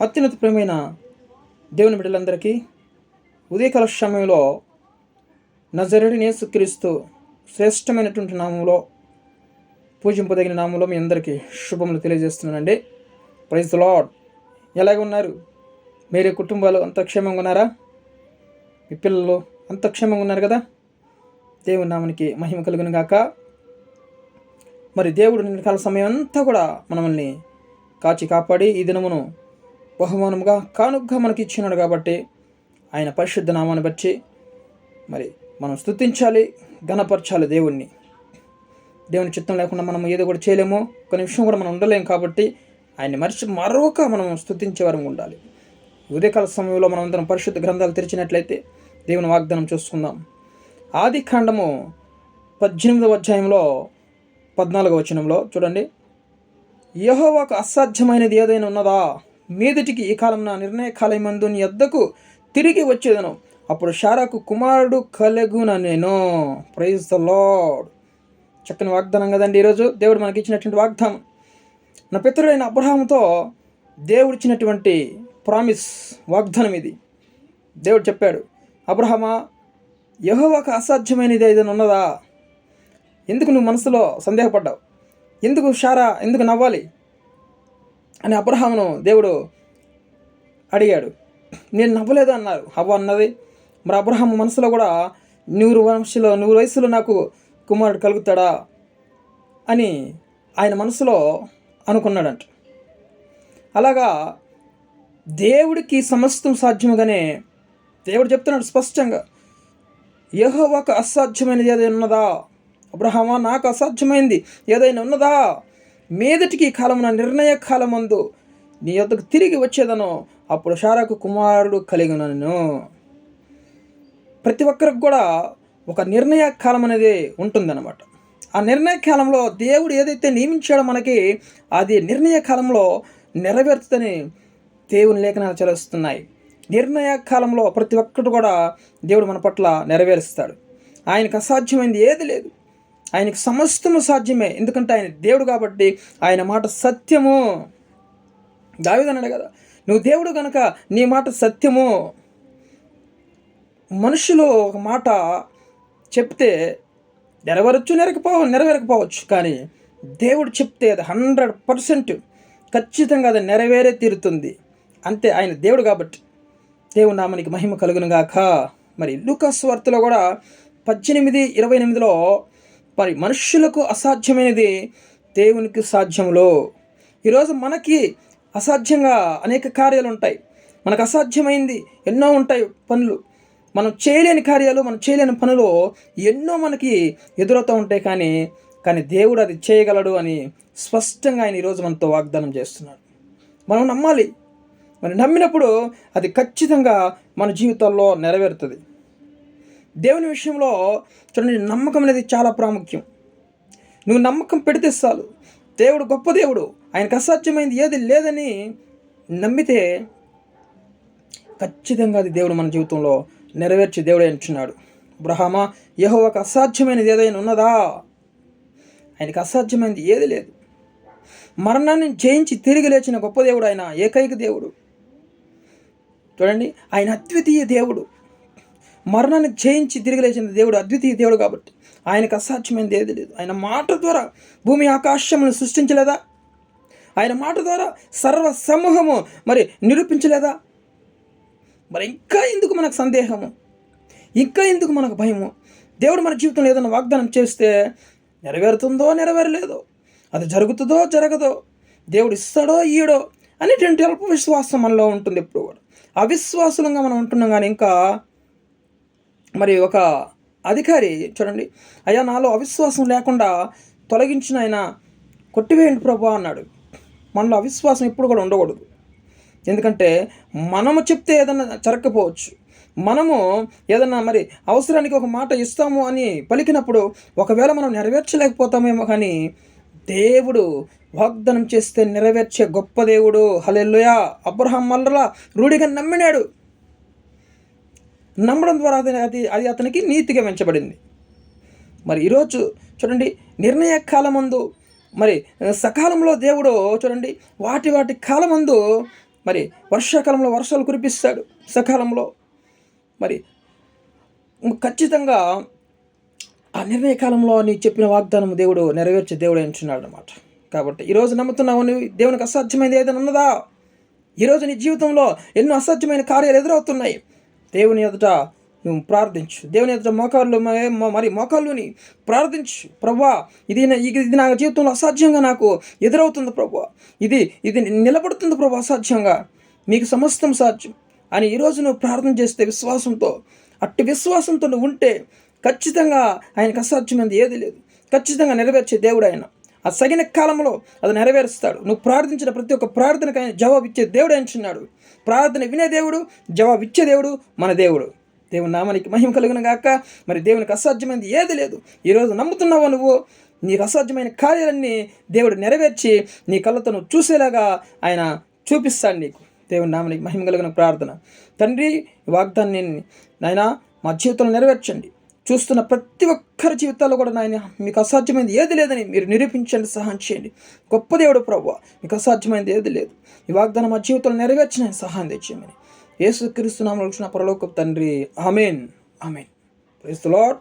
అత్యున్నత ప్రేమైన దేవుని బిడ్డలందరికీ ఉదయకాల సమయంలో నజరడి సుక్రీస్తూ శ్రేష్టమైనటువంటి నామంలో పూజింపదగిన నామంలో మీ అందరికీ శుభములు తెలియజేస్తున్నానండి. ప్రైజ్ లాడ్ ఎలాగ ఉన్నారు? మీరే కుటుంబాలు అంత క్షేమంగా ఉన్నారా? మీ పిల్లలు అంత క్షేమంగా ఉన్నారు కదా? దేవుని నామానికి మహిమ కలుగును గాక. మరి దేవుడు నిన్న కాల సమయం అంతా కూడా మనల్ని కాచి కాపాడి ఈ దినమును బహుమానముగా కానుగ్గా మనకి ఇచ్చినాడు కాబట్టి ఆయన పరిశుద్ధ నామాన్ని బట్టి మరి మనం స్తుతించాలి ఘనపరచాలి దేవుణ్ణి. దేవుని చిత్తం లేకుండా మనం ఏదో కూడా చేయలేము ఒక నిమిషం కూడా మనం ఉండలేము కాబట్టి ఆయన్ని మరిచి మరొక మనం స్తుతించే వరం ఉండాలి. ఉదయకాల సమయంలో మనం అందరం పరిశుద్ధ గ్రంథాలు తెరిచినట్లయితే దేవుని వాగ్దానం చూసుకుందాం. ఆది కాండము పద్దెనిమిదవ అధ్యాయంలో పద్నాలుగవ వచనంలో చూడండి. యహోవాకు అసాధ్యమైనది ఏదైనా ఉన్నదా? మీదటికి ఈ కాలం నా నిర్ణయ కాలమందు నీ తిరిగి వచ్చేదను. అప్పుడు షారాకు కుమారుడు కలగున నేను. ప్రైజ్ ద లాడ్ చక్కని వాగ్దానం కదండి ఈరోజు. దేవుడు మనకి ఇచ్చినటువంటి వాగ్దానం. నా పితరుడైన అబ్రహాంతో దేవుడు ఇచ్చినటువంటి ప్రామిస్ వాగ్దానం ఇది. దేవుడు చెప్పాడు అబ్రహమా యహోవాకు అసాధ్యమైనది ఏదైనా ఉన్నదా? ఎందుకు నువ్వు మనసులో సందేహపడ్డావు? ఎందుకు షారా ఎందుకు నవ్వాలి? అని అబ్రహామును దేవుడు అడిగాడు. నేను నవ్వలేదు అన్నారు. హవ్వ అన్నది. మరి అబ్రహాం మనసులో కూడా నూరు వంశలో నూరు వయసులో నాకు కుమారుడు కలుగుతాడా అని ఆయన మనసులో అనుకున్నాడంట. అలాగా దేవుడికి సమస్తం సాధ్యముగానే దేవుడు చెప్తున్నాడు స్పష్టంగా యెహోవాకు అసాధ్యమైనది ఏదైనా ఉన్నదా? అబ్రహమా నాకు అసాధ్యమైంది ఏదైనా ఉన్నదా? మీదటికి కాలమున నిర్ణయ కాలమందు నీ యొద్దకు తిరిగి వచ్చేదను. అప్పుడు షారాకు కుమారుడు కలిగినను ప్రతి ఒక్కరికి కూడా ఒక నిర్ణయ కాలం అనేది ఉంటుందన్నమాట. ఆ నిర్ణయ కాలంలో దేవుడు ఏదైతే నియమించాడో మనకి అది నిర్ణయ కాలంలో నెరవేరుతుందని దేవుని లేఖనాలు చదివిస్తున్నాయి నిర్ణయ కాలంలో ప్రతి ఒక్కటి కూడా దేవుడు మన పట్ల నెరవేరుస్తాడు. ఆయనకు అసాధ్యమైంది ఏది లేదు. ఆయనకు సమస్తము సాధ్యమే. ఎందుకంటే ఆయన దేవుడు కాబట్టి ఆయన మాట సత్యము. దావిదన్నాడు కదా నువ్వు దేవుడు కనుక నీ మాట సత్యము. మనుషులు ఒక మాట చెప్తే నెరవేరచ్చు నెరకపో నెరవేరకపోవచ్చు. కానీ దేవుడు చెప్తే అది హండ్రెడ్ పర్సెంట్ ఖచ్చితంగా అది నెరవేరే తీరుతుంది. అంతే ఆయన దేవుడు కాబట్టి దేవుడు నామనికి మహిమ కలుగును గాక మరి లూకాస్ వార్తలో కూడా పద్దెనిమిది ఇరవై ఎనిమిదిలో మరి మనుష్యులకు అసాధ్యమైనది దేవునికి సాధ్యంలో ఈరోజు మనకి అసాధ్యంగా అనేక కార్యాలు ఉంటాయి మనకు అసాధ్యమైంది ఎన్నో ఉంటాయి పనులు. మనం చేయలేని కార్యాలు మనం చేయలేని పనులు ఎన్నో మనకి ఎదురవుతూ ఉంటాయి కానీ కానీ దేవుడు అది చేయగలడు అని స్పష్టంగా ఆయన ఈరోజు మనతో వాగ్దానం చేస్తున్నాడు. మనం నమ్మాలి. మరి నమ్మినప్పుడు అది ఖచ్చితంగా మన జీవితాల్లో నెరవేరుతుంది. దేవుని విషయంలో చూడండి నమ్మకం అనేది చాలా ప్రాముఖ్యం. నువ్వు నమ్మకం పెడితే చాలు. దేవుడు గొప్ప దేవుడు. ఆయనకు అసాధ్యమైంది ఏది లేదని నమ్మితే ఖచ్చితంగా అది దేవుడు మన జీవితంలో నెరవేర్చి దేవుడే అంటున్నాడు బ్రహ్మ యహోవకు అసాధ్యమైనది ఏదైనా ఉన్నదా? ఆయనకు అసాధ్యమైనది ఏది లేదు. మరణాన్ని జయించి తిరిగి లేచిన గొప్ప దేవుడు ఆయన ఏకైక దేవుడు. చూడండి ఆయన అద్వితీయ దేవుడు. మరణాన్ని జయించి తిరిగి లేచిన దేవుడు అద్వితీయ దేవుడు కాబట్టి ఆయనకు అసాధ్యమైనది ఏది లేదు. ఆయన మాట ద్వారా భూమి ఆకాశములను సృష్టించలేదా? ఆయన మాట ద్వారా సర్వ సమూహము మరి నిరూపించలేదా? మరి ఇంకా ఎందుకు మనకు సందేహము? ఇంకా ఎందుకు మనకు భయము? దేవుడు మన జీవితంలో ఏదైనా వాగ్దానం చేస్తే నెరవేరుతుందో నెరవేరలేదో అది జరుగుతుందో జరగదో దేవుడు ఇస్తాడో ఈయడో అనేటువంటి అల్ప విశ్వాసం మనలో ఉంటుంది ఎప్పుడు కూడా. అవిశ్వాసులంగా మనం ఉంటున్నాం కానీ ఇంకా మరి ఒక అధికారి చూడండి అయ్యా నాలో అవిశ్వాసం లేకుండా తొలగించిన ఆయన కొట్టివేయండి ప్రభు అన్నాడు. మనలో అవిశ్వాసం ఎప్పుడు కూడా ఉండకూడదు. ఎందుకంటే మనము చెప్తే ఏదైనా జరగకపోవచ్చు. మనము ఏదన్నా మరి అవసరానికి ఒక మాట ఇస్తాము అని పలికినప్పుడు ఒకవేళ మనం నెరవేర్చలేకపోతామేమో కానీ దేవుడు వాగ్దానం చేస్తే నెరవేర్చే గొప్ప దేవుడు. హలెల్లుయా. అబ్రహం మల్లలా రూఢిగా నమ్మినాడు. నమ్మడం ద్వారా అది అది అది అతనికి నీతిగా పెంచబడింది మరి ఈరోజు చూడండి నిర్ణయ కాలమందు మరి సకాలంలో దేవుడు చూడండి వాటి వాటి కాలమందు మరి వర్షాకాలంలో వర్షాలు కురిపిస్తాడు సకాలంలో. మరి ఖచ్చితంగా ఆ నిర్ణయ కాలంలో నీ చెప్పిన వాగ్దానం దేవుడు నెరవేర్చే దేవుడు ఎంచున్నాడు అనమాట కాబట్టి ఈరోజు నమ్ముతున్నావు నువ్వు దేవునికి అసాధ్యమైనది ఏదైనా ఉన్నదా? ఈరోజు నీ జీవితంలో ఎన్నో అసాధ్యమైన కార్యాలు ఎదురవుతున్నాయి. దేవుని ఎదుట నువ్వు ప్రార్థించు. దేవుని ఎదుట మోకాళ్ళు మరి మోకాళ్ళుని ప్రార్థించు. ప్రభా ఇది నా- ఇది ఇది నా జీవితంలో అసాధ్యంగా నాకు ఎదురవుతుంది ప్రభా. ఇది ఇది నిలబడుతుంది ప్రభా అసాధ్యంగా. మీకు సమస్తం సాధ్యం. అని ఈరోజు నువ్వు ప్రార్థన చేస్తే విశ్వాసంతో అట్టి విశ్వాసంతో నువ్వు ఉంటే ఖచ్చితంగా ఆయనకు అసాధ్యమైనది ఏది లేదు. ఖచ్చితంగా నెరవేర్చే దేవుడు ఆయన. ఆ సగిన కాలంలో అది నెరవేరుస్తాడు. నువ్వు ప్రార్థించిన ప్రతి ఒక్క ప్రార్థనకు ఆయన జవాబు ఇచ్చే దేవుడు చిన్నాడు. ప్రార్థన వినే దేవుడు జవాబు ఇచ్చే దేవుడు మన దేవుడు. దేవుని నామానికి మహిమ కలుగును గాక. మరి దేవునికి అసాధ్యమైనది ఏది లేదు. ఈరోజు నమ్ముతున్నావా నువ్వు? నీకు అసాధ్యమైన కార్యాలన్నీ దేవుడు నెరవేర్చి నీ కళ్ళతో నువ్వు చూసేలాగా ఆయన చూపిస్తాడు నీకు. దేవుని నామానికి మహిమ కలిగిన ప్రార్థన. తండ్రి వాగ్దాన్ని నాయన మా జీవితంలో నెరవేర్చండి. చూస్తున్న ప్రతి ఒక్కరి జీవితాల్లో కూడా నాయన మీకు అసాధ్యమైనది ఏది లేదని మీరు నిరూపించండి సహాయం చేయండి. గొప్ప దేవుడు ప్రభు మీకు అసాధ్యమైనది ఏది లేదు. ఈ వాగ్దానం మా జీవితంలో నెరవేర్చిన సహాయం తెచ్చేయమని యేసు క్రీస్తునామలు వచ్చిన పరలోక తండ్రి. అమేన్ అమేన్ ప్రైస్ లాడ్